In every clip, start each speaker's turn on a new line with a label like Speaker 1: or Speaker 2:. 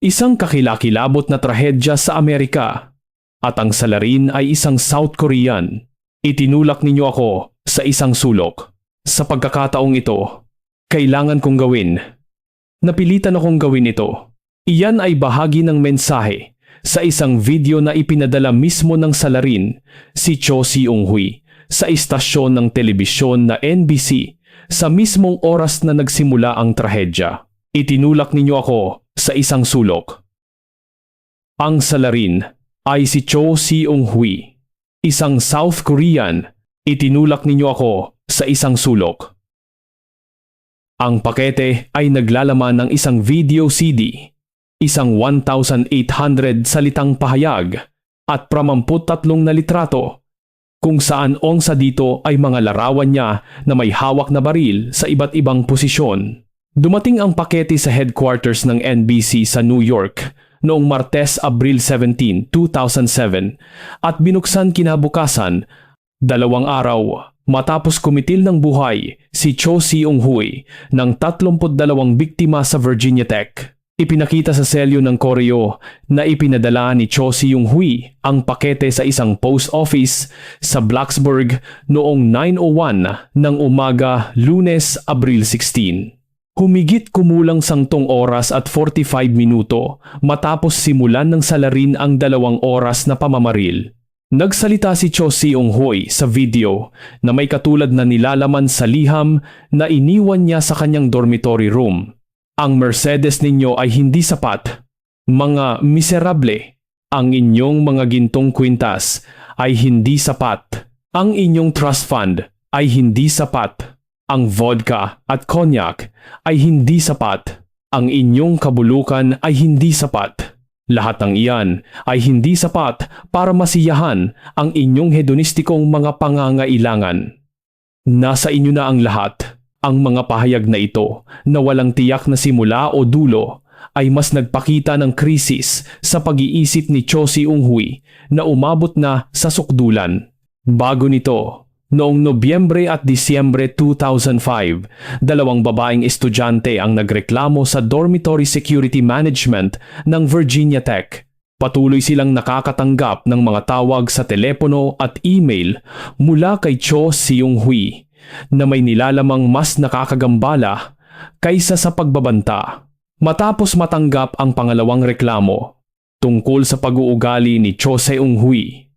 Speaker 1: Isang kakilakilabot na trahedya sa Amerika. At ang salarin ay isang South Korean. Itinulak ninyo ako sa isang sulok. Sa pagkakataong ito, kailangan kong gawin. Napilitan akong gawin ito. Iyan ay bahagi ng mensahe sa isang video na ipinadala mismo ng salarin si Cho Si-ung-hui sa istasyon ng telebisyon na NBC sa mismong oras na nagsimula ang trahedya. Itinulak ninyo ako sa isang sulok. Ang salarin ay si Cho Si-ung-hui, isang South Korean. Itinulak ninyo ako sa isang sulok. Ang pakete ay naglalaman ng isang video CD, isang 1,800 salitang pahayag at 33 na litrato kung saan ong sa dito ay mga larawan niya na may hawak na baril sa iba't ibang posisyon. Dumating ang pakete sa headquarters ng NBC sa New York noong Martes, Abril 17, 2007 at binuksan kinabukasan dalawang araw matapos kumitil ng buhay si Cho Si-ung-hui ng 32 biktima sa Virginia Tech. Ipinakita sa selyo ng koreo na ipinadala ni Cho Si-ung-hui ang pakete sa isang post office sa Blacksburg noong 9.01 ng umaga lunes Abril 16. Humigit kumulang sangtong oras at 45 minuto matapos simulan ng salarin ang dalawang oras na pamamaril. Nagsalita si Cho Seong-hui sa video na may katulad na nilalaman sa liham na iniwan niya sa kanyang dormitory room. Ang Mercedes ninyo ay hindi sapat. Mga miserable, ang inyong mga gintong kwintas ay hindi sapat. Ang inyong trust fund ay hindi sapat. Ang vodka at cognac ay hindi sapat. Ang inyong kabulukan ay hindi sapat. Lahat ng iyan ay hindi sapat para masiyahan ang inyong hedonistikong mga pangangailangan. Nasa inyo na ang lahat. Ang mga pahayag na ito na walang tiyak na simula o dulo ay mas nagpakita ng krisis sa pag-iisip ni Cho Si-ung-hui na umabot na sa sukdulan. Bago nito, Noong Nobyembre at Disyembre 2005, dalawang babaeng estudyante ang nagreklamo sa Dormitory Security Management ng Virginia Tech. Patuloy silang nakakatanggap ng mga tawag sa telepono at email mula kay Cho Seung-hui na may nilalamang mas nakakagambala kaysa sa pagbabanta. Matapos matanggap ang pangalawang reklamo tungkol sa pag-uugali ni Cho Seung-hui,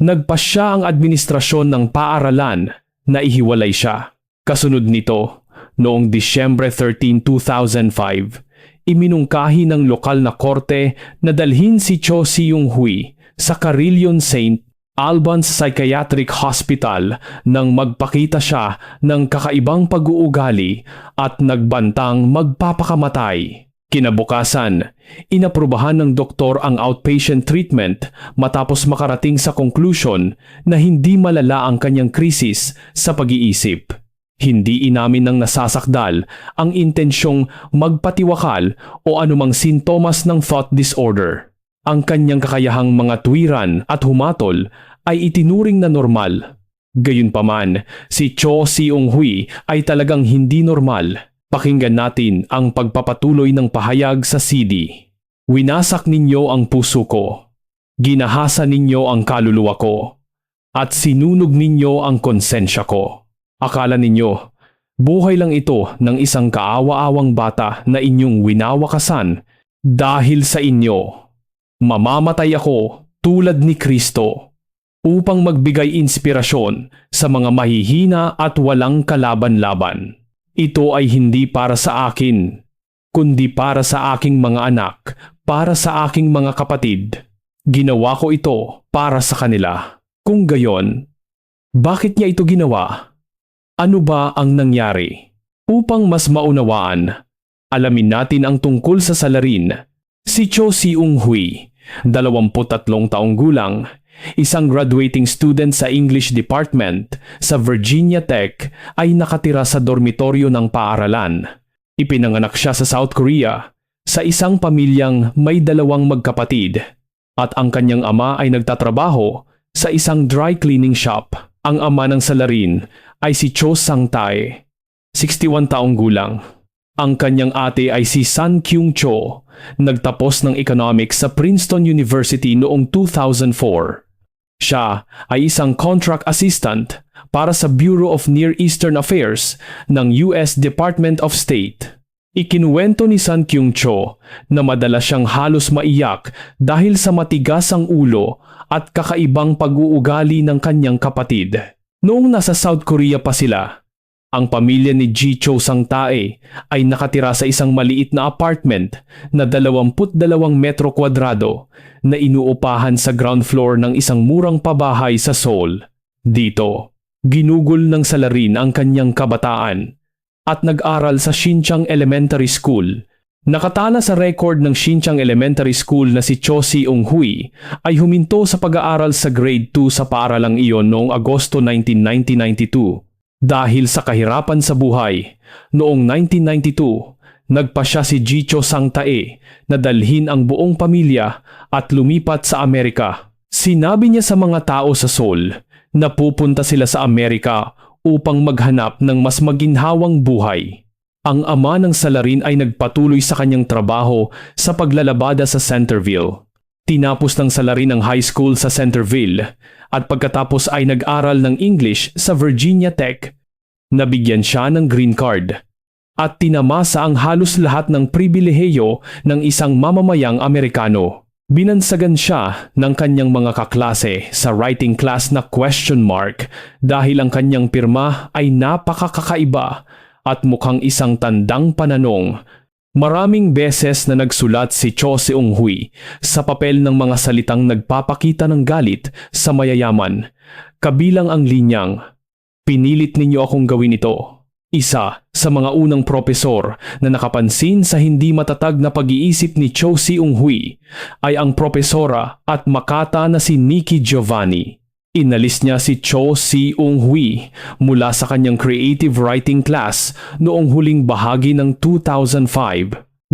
Speaker 1: Nagpasya ang administrasyon ng paaralan na ihiwalay siya. Kasunod nito, noong Disyembre 13, 2005, iminungkahi ng lokal na korte na dalhin si Cho Seung-hui sa Carillon St. Albans Psychiatric Hospital nang magpakita siya ng kakaibang pag-uugali at nagbantang magpapakamatay. Kinabukasan, inaprubahan ng doktor ang outpatient treatment matapos makarating sa conclusion na hindi malala ang kanyang krisis sa pag-iisip. Hindi inamin ng nasasakdal ang intensyong magpatiwakal o anumang sintomas ng thought disorder. Ang kanyang kakayahang mga tuwiran at humatol ay itinuring na normal. Gayunpaman, si Cho Seung-hui ay talagang hindi normal Pakinggan natin ang pagpapatuloy ng pahayag sa CD. Winasak ninyo ang puso ko. Ginahasa ninyo ang kaluluwa ko. At sinunog ninyo ang konsensya ko. Akala ninyo, buhay lang ito ng isang kaawa-awang bata na inyong winawakasan dahil sa inyo. Mamamatay ako tulad ni Kristo upang magbigay inspirasyon sa mga mahihina at walang kalaban-laban. Ito ay hindi para sa akin, kundi para sa aking mga anak, para sa aking mga kapatid. Ginawa ko ito para sa kanila. Kung gayon, bakit niya ito ginawa? Ano ba ang nangyari? Upang mas maunawaan, alamin natin ang tungkol sa salarin. Si Cho Si-ung-hui, 23 taong gulang, Isang graduating student sa English Department sa Virginia Tech ay nakatira sa dormitoryo ng paaralan. Ipinanganak siya sa South Korea sa isang pamilyang may dalawang magkapatid at ang kanyang ama ay nagtatrabaho sa isang dry cleaning shop. Ang ama ng salarin ay si Cho Sang-tae, 61 taong gulang. Ang kanyang ate ay si San Kyung Cho, nagtapos ng economics sa Princeton University noong 2004. Siya ay isang contract assistant para sa Bureau of Near Eastern Affairs ng US Department of State. Ikinuwento ni San Kyung Cho na madalas siyang halos maiyak dahil sa matigas ang ulo at kakaibang pag-uugali ng kanyang kapatid. Noong nasa South Korea pa sila, ang pamilya ni Ji Cho Sang Tae ay nakatira sa isang maliit na apartment na 22 metro kwadrado na inuupahan sa ground floor ng isang murang pabahay sa Seoul. Dito, ginugol ng salarin ang kanyang kabataan at nag-aral sa Shinchang Elementary School. Nakatala sa record ng Shinchang Elementary School na si Cho Si Ung Hui ay huminto sa pag-aaral sa grade 2 sa paaralang iyon noong Agosto 19, 1992 dahil sa kahirapan sa buhay, noong 1992, nagpa siya si Jicho Sangtae na dalhin ang buong pamilya at lumipat sa Amerika. Sinabi niya sa mga tao sa Seoul na pupunta sila sa Amerika upang maghanap ng mas maginhawang buhay. Ang ama ng salarin ay nagpatuloy sa kanyang trabaho sa paglalabada sa Centerville. Tinapos ng salarin ang high school sa Centerville at pagkatapos ay nag-aral ng English sa Virginia Tech. Nabigyan siya ng green card at tinamasa ang halos lahat ng pribileheyo ng isang mamamayang Amerikano. Binansagan siya ng kanyang mga kaklase sa writing class na question mark dahil ang kanyang pirma ay napakakakaiba at mukhang isang tandang pananong Maraming beses na nagsulat si Cho Seung Hui sa papel ng mga salitang nagpapakita ng galit sa mayayaman, kabilang ang linyang, Pinilit ninyo akong gawin ito. Isa sa mga unang propesor na nakapansin sa hindi matatag na pag-iisip ni Cho Seung Hui ay ang propesora at makata na si Nikki Giovanni. Inalis niya si Cho Si-ung Hui mula sa kanyang creative writing class noong huling bahagi ng 2005.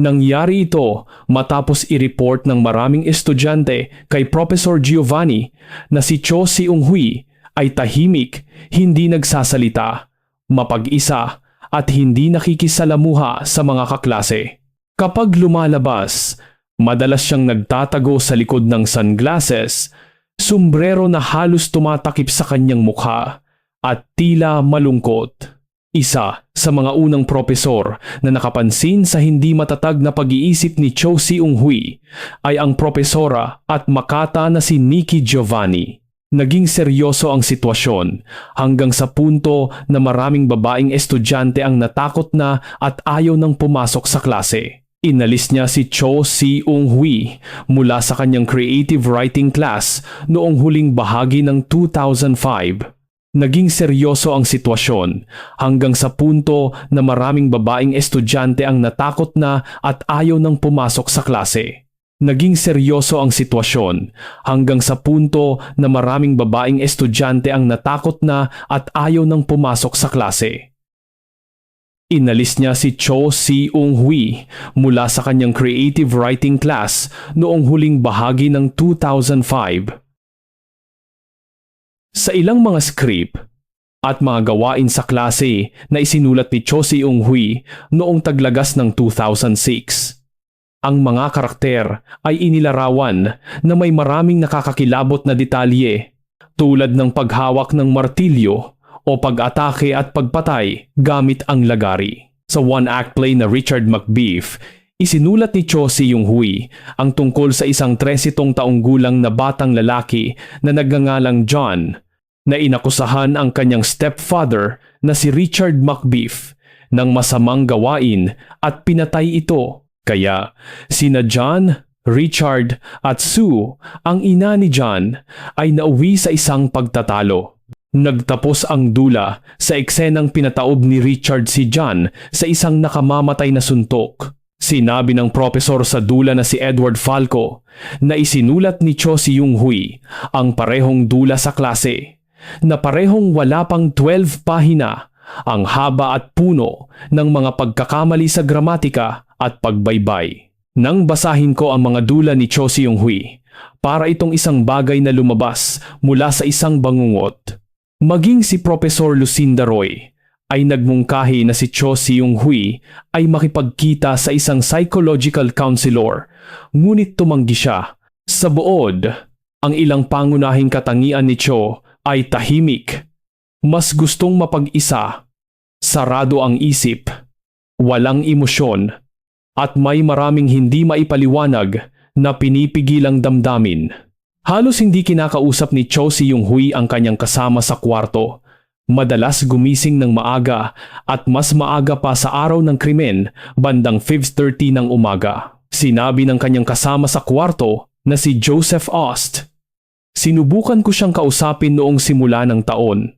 Speaker 1: Nangyari ito matapos i-report ng maraming estudyante kay Professor Giovanni na si Cho Si-ung Hui ay tahimik, hindi nagsasalita, mapag-isa at hindi nakikisalamuha sa mga kaklase. Kapag lumalabas, madalas siyang nagtatago sa likod ng sunglasses Sombrero na halos tumatakip sa kanyang mukha at tila malungkot. Isa sa mga unang propesor na nakapansin sa hindi matatag na pag-iisip ni Cho Seung Hui ay ang propesora at makata na si Nikki Giovanni. Naging seryoso ang sitwasyon hanggang sa punto na maraming babaeng estudyante ang natakot na at ayaw nang pumasok sa klase. Inalis niya si Cho Si-ung Hui mula sa kanyang creative writing class noong huling bahagi ng 2005. Naging seryoso ang sitwasyon hanggang sa punto na maraming babaeng estudyante ang natakot na at ayaw nang pumasok sa klase. Naging seryoso ang sitwasyon hanggang sa punto na maraming babaeng estudyante ang natakot na at ayaw nang pumasok sa klase. Inalis niya si Cho Si-ung Hui mula sa kanyang creative writing class noong huling bahagi ng 2005. Sa ilang mga script at mga gawain sa klase na isinulat ni Cho Si-ung Hui noong taglagas ng 2006, ang mga karakter ay inilarawan na may maraming nakakakilabot na detalye tulad ng paghawak ng martilyo o pag-atake at pagpatay gamit ang lagari. Sa one-act play na Richard McBeef, isinulat ni Cho Si Yung Hui ang tungkol sa isang 30 taong gulang na batang lalaki na nagngangalang John na inakusahan ang kanyang stepfather na si Richard McBeef ng masamang gawain at pinatay ito. Kaya sina John, Richard at Sue, ang ina ni John, ay nauwi sa isang pagtatalo. Nagtapos ang dula sa eksenang pinataob ni Richard si John sa isang nakamamatay na suntok. Sinabi ng propesor sa dula na si Edward Falco na isinulat ni Cho si Yung Hui ang parehong dula sa klase na parehong wala pang 12 pahina ang haba at puno ng mga pagkakamali sa gramatika at pagbaybay. Nang basahin ko ang mga dula ni Cho si Yung Hui, para itong isang bagay na lumabas mula sa isang bangungot Maging si Professor Lucinda Roy ay nagmungkahi na si Cho Seung Hui ay makipagkita sa isang psychological counselor, ngunit tumanggi siya. Sa buod, ang ilang pangunahing katangian ni Cho ay tahimik. Mas gustong mapag-isa, sarado ang isip, walang emosyon, at may maraming hindi maipaliwanag na pinipigilang damdamin. Halos hindi kinakausap ni Cho Seung Hui ang kanyang kasama sa kwarto Madalas gumising ng maaga at mas maaga pa sa araw ng krimen bandang 5.30 ng umaga. Sinabi ng kanyang kasama sa kwarto na si Joseph Ost. Sinubukan ko siyang kausapin noong simula ng taon.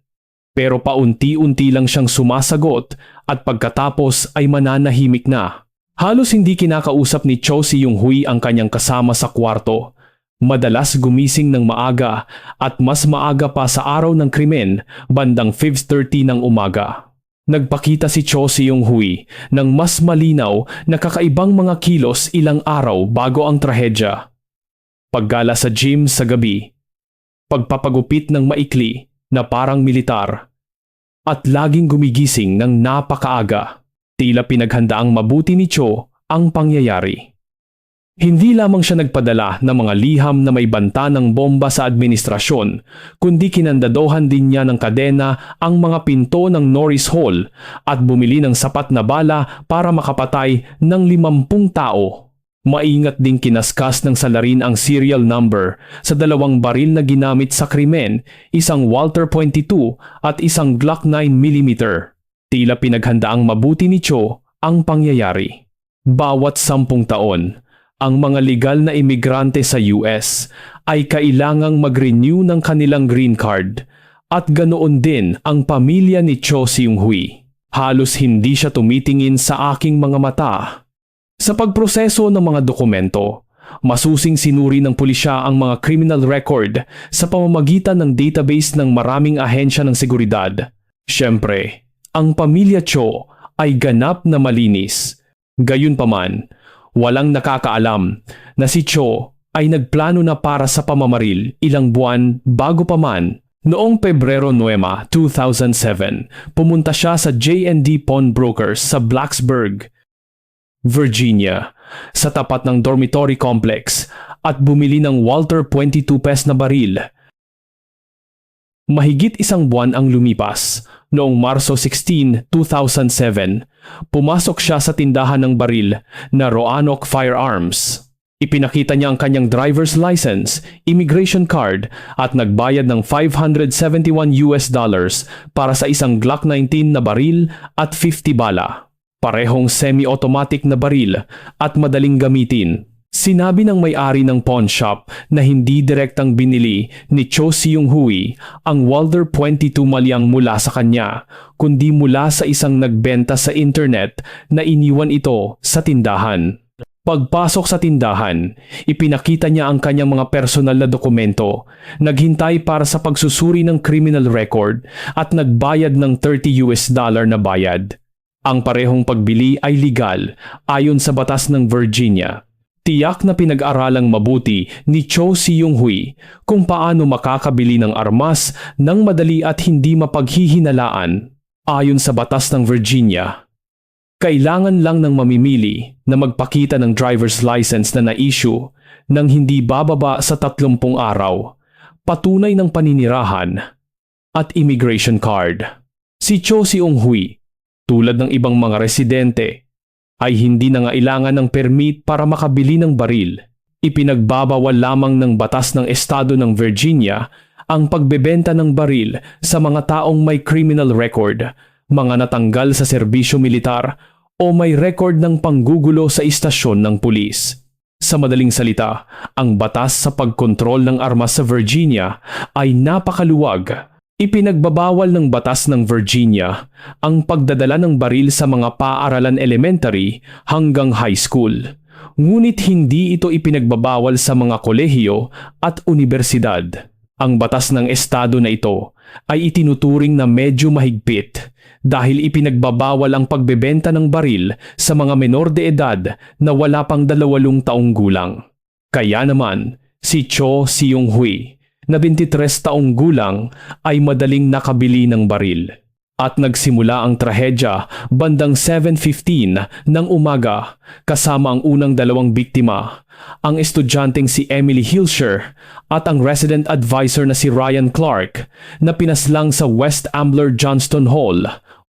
Speaker 1: Pero paunti-unti lang siyang sumasagot at pagkatapos ay mananahimik na. Halos hindi kinakausap ni Cho si Yung Hui ang kanyang kasama sa kwarto Madalas gumising ng maaga at mas maaga pa sa araw ng krimen bandang 5.30 ng umaga. Nagpakita si Cho Seung Hui ng mas malinaw na kakaibang mga kilos ilang araw bago ang trahedya. Paggala sa gym sa gabi, pagpapagupit ng maikli na parang militar, at laging gumigising ng napakaaga. Tila pinaghandaang mabuti ni Cho ang pangyayari. Hindi lamang siya nagpadala ng mga liham na may banta ng bomba sa administrasyon, kundi kinandadohan din niya ng kadena ang mga pinto ng Norris Hall at bumili ng sapat na bala para makapatay ng limampung tao. Maingat ding kinaskas ng salarin ang serial number sa dalawang baril na ginamit sa krimen, isang Walter .22 at isang Glock 9mm. Tila pinaghandaang mabuti ni Cho ang pangyayari. Bawat sampung taon, ang mga legal na imigrante sa US ay kailangang mag-renew ng kanilang green card at ganoon din ang pamilya ni Cho Seung Hui. Halos hindi siya tumitingin sa aking mga mata. Sa pagproseso ng mga dokumento, masusing sinuri ng pulisya ang mga criminal record sa pamamagitan ng database ng maraming ahensya ng seguridad. Siyempre, ang pamilya Cho ay ganap na malinis. Gayunpaman, Walang nakakaalam na si Cho ay nagplano na para sa pamamaril ilang buwan bago pa man. Noong Pebrero 9, 2007, pumunta siya sa J&D Pawnbrokers sa Blacksburg, Virginia, sa tapat ng dormitory complex at bumili ng Walter 22 pes na baril. Mahigit isang buwan ang lumipas Noong Marso 16, 2007, pumasok siya sa tindahan ng baril na Roanoke Firearms. Ipinakita niya ang kanyang driver's license, immigration card at nagbayad ng 571 US dollars para sa isang Glock 19 na baril at 50 bala. Parehong semi-automatic na baril at madaling gamitin. Sinabi ng may-ari ng pawn shop na hindi direktang binili ni Cho Seung Hui ang Walder 22 malyang mula sa kanya, kundi mula sa isang nagbenta sa internet na iniwan ito sa tindahan. Pagpasok sa tindahan, ipinakita niya ang kanyang mga personal na dokumento, naghintay para sa pagsusuri ng criminal record at nagbayad ng 30 US dollar na bayad. Ang parehong pagbili ay legal ayon sa batas ng Virginia Tiyak na pinag-aralang mabuti ni Cho Seung Hui kung paano makakabili ng armas ng madali at hindi mapaghihinalaan ayon sa batas ng Virginia. Kailangan lang ng mamimili na magpakita ng driver's license na na-issue nang hindi bababa sa 30 araw, patunay ng paninirahan, at immigration card. Si Cho Seung Hui, tulad ng ibang mga residente, ay hindi na ngailangan ng permit para makabili ng baril. Ipinagbabawal lamang ng batas ng estado ng Virginia ang pagbebenta ng baril sa mga taong may criminal record, mga natanggal sa serbisyo militar o may record ng panggugulo sa istasyon ng pulis. Sa madaling salita, ang batas sa pagkontrol ng armas sa Virginia ay napakaluwag Ipinagbabawal ng batas ng Virginia ang pagdadala ng baril sa mga paaralan elementary hanggang high school. Ngunit hindi ito ipinagbabawal sa mga kolehiyo at universidad. Ang batas ng estado na ito ay itinuturing na medyo mahigpit dahil ipinagbabawal ang pagbebenta ng baril sa mga menor de edad na wala pang dalawalong taong gulang. Kaya naman, si Cho Seung Hui na 23 taong gulang ay madaling nakabili ng baril. At nagsimula ang trahedya bandang 7.15 ng umaga kasama ang unang dalawang biktima, ang estudyanteng si Emily Hilscher at ang resident advisor na si Ryan Clark na pinaslang sa West Ambler Johnston Hall.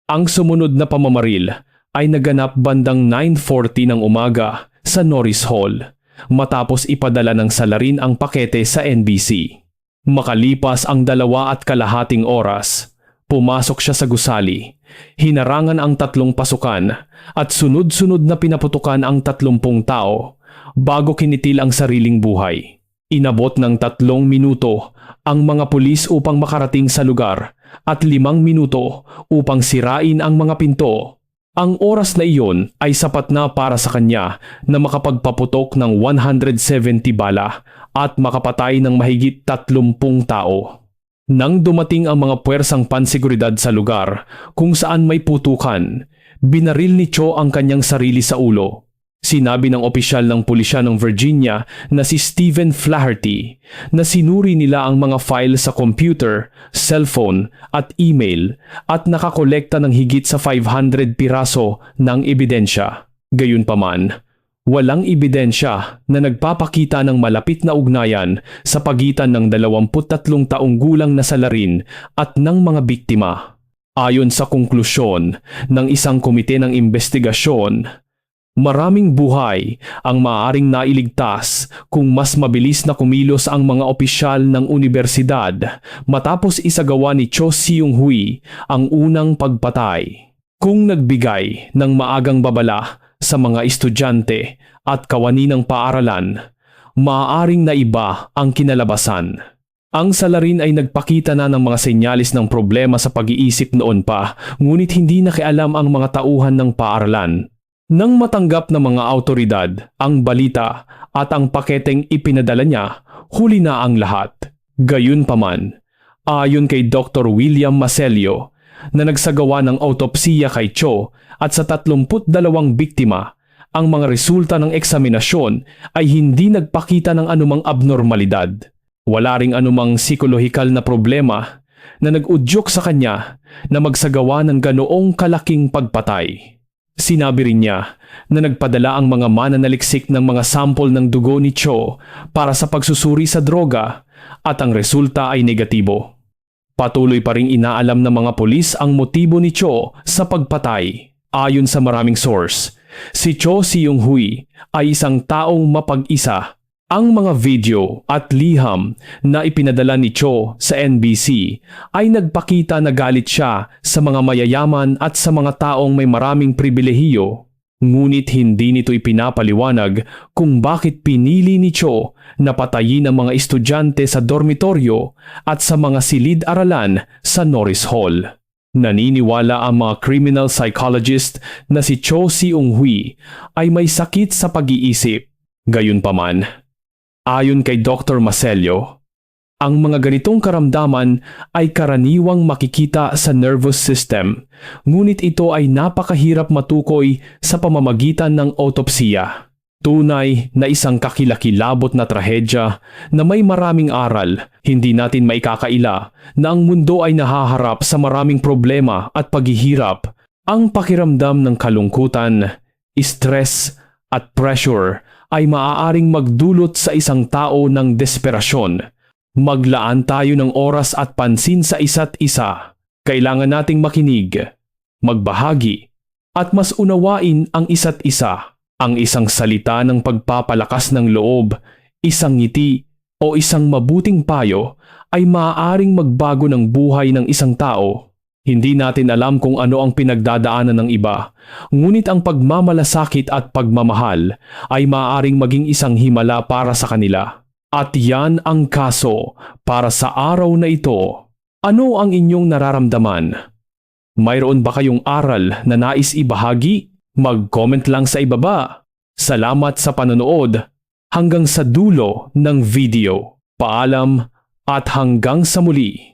Speaker 1: Ang sumunod na pamamaril ay naganap bandang 9.40 ng umaga sa Norris Hall matapos ipadala ng salarin ang pakete sa NBC. Makalipas ang dalawa at kalahating oras, pumasok siya sa gusali, hinarangan ang tatlong pasukan at sunod-sunod na pinaputukan ang tatlumpung tao bago kinitil ang sariling buhay. Inabot ng tatlong minuto ang mga pulis upang makarating sa lugar at limang minuto upang sirain ang mga pinto ang oras na iyon ay sapat na para sa kanya na makapagpaputok ng 170 bala at makapatay ng mahigit 30 tao. Nang dumating ang mga puwersang pansiguridad sa lugar kung saan may putukan, binaril ni Cho ang kanyang sarili sa ulo Sinabi ng opisyal ng pulisya ng Virginia na si Stephen Flaherty na sinuri nila ang mga file sa computer, cellphone at email at nakakolekta ng higit sa 500 piraso ng ebidensya. Gayunpaman, walang ebidensya na nagpapakita ng malapit na ugnayan sa pagitan ng 23 taong gulang na salarin at ng mga biktima. Ayon sa konklusyon ng isang komite ng investigasyon, Maraming buhay ang maaaring nailigtas kung mas mabilis na kumilos ang mga opisyal ng universidad matapos isagawa ni Cho Seung Hui ang unang pagpatay. Kung nagbigay ng maagang babala sa mga estudyante at kawani ng paaralan, maaaring naiba ang kinalabasan. Ang salarin ay nagpakita na ng mga senyalis ng problema sa pag-iisip noon pa, ngunit hindi nakialam ang mga tauhan ng paaralan nang matanggap ng mga autoridad ang balita at ang paketeng ipinadala niya, huli na ang lahat. Gayunpaman, ayon kay Dr. William Maselio na nagsagawa ng autopsiya kay Cho at sa 32 biktima, ang mga resulta ng eksaminasyon ay hindi nagpakita ng anumang abnormalidad. Wala ring anumang psikolohikal na problema na nag-udyok sa kanya na magsagawa ng ganoong kalaking pagpatay. Sinabi rin niya na nagpadala ang mga mananaliksik ng mga sample ng dugo ni Cho para sa pagsusuri sa droga at ang resulta ay negatibo. Patuloy pa ring inaalam ng mga pulis ang motibo ni Cho sa pagpatay. Ayon sa maraming source, si Cho Siyong Hui ay isang taong mapag-isa ang mga video at liham na ipinadala ni Cho sa NBC ay nagpakita na galit siya sa mga mayayaman at sa mga taong may maraming pribilehiyo. Ngunit hindi nito ipinapaliwanag kung bakit pinili ni Cho na patayin ang mga estudyante sa dormitoryo at sa mga silid-aralan sa Norris Hall. Naniniwala ang mga criminal psychologist na si Cho Seung Hui ay may sakit sa pag-iisip. Gayunpaman, Ayon kay Dr. Maselio, ang mga ganitong karamdaman ay karaniwang makikita sa nervous system, ngunit ito ay napakahirap matukoy sa pamamagitan ng autopsiya. Tunay na isang kakilakilabot na trahedya na may maraming aral, hindi natin maikakaila na ang mundo ay nahaharap sa maraming problema at paghihirap. Ang pakiramdam ng kalungkutan, stress at pressure ay maaaring magdulot sa isang tao ng desperasyon. Maglaan tayo ng oras at pansin sa isa't isa. Kailangan nating makinig, magbahagi, at mas unawain ang isa't isa. Ang isang salita ng pagpapalakas ng loob, isang ngiti, o isang mabuting payo ay maaaring magbago ng buhay ng isang tao. Hindi natin alam kung ano ang pinagdadaanan ng iba, ngunit ang pagmamalasakit at pagmamahal ay maaaring maging isang himala para sa kanila. At yan ang kaso para sa araw na ito. Ano ang inyong nararamdaman? Mayroon ba kayong aral na nais ibahagi? Mag-comment lang sa ibaba. Salamat sa panonood. Hanggang sa dulo ng video. Paalam at hanggang sa muli.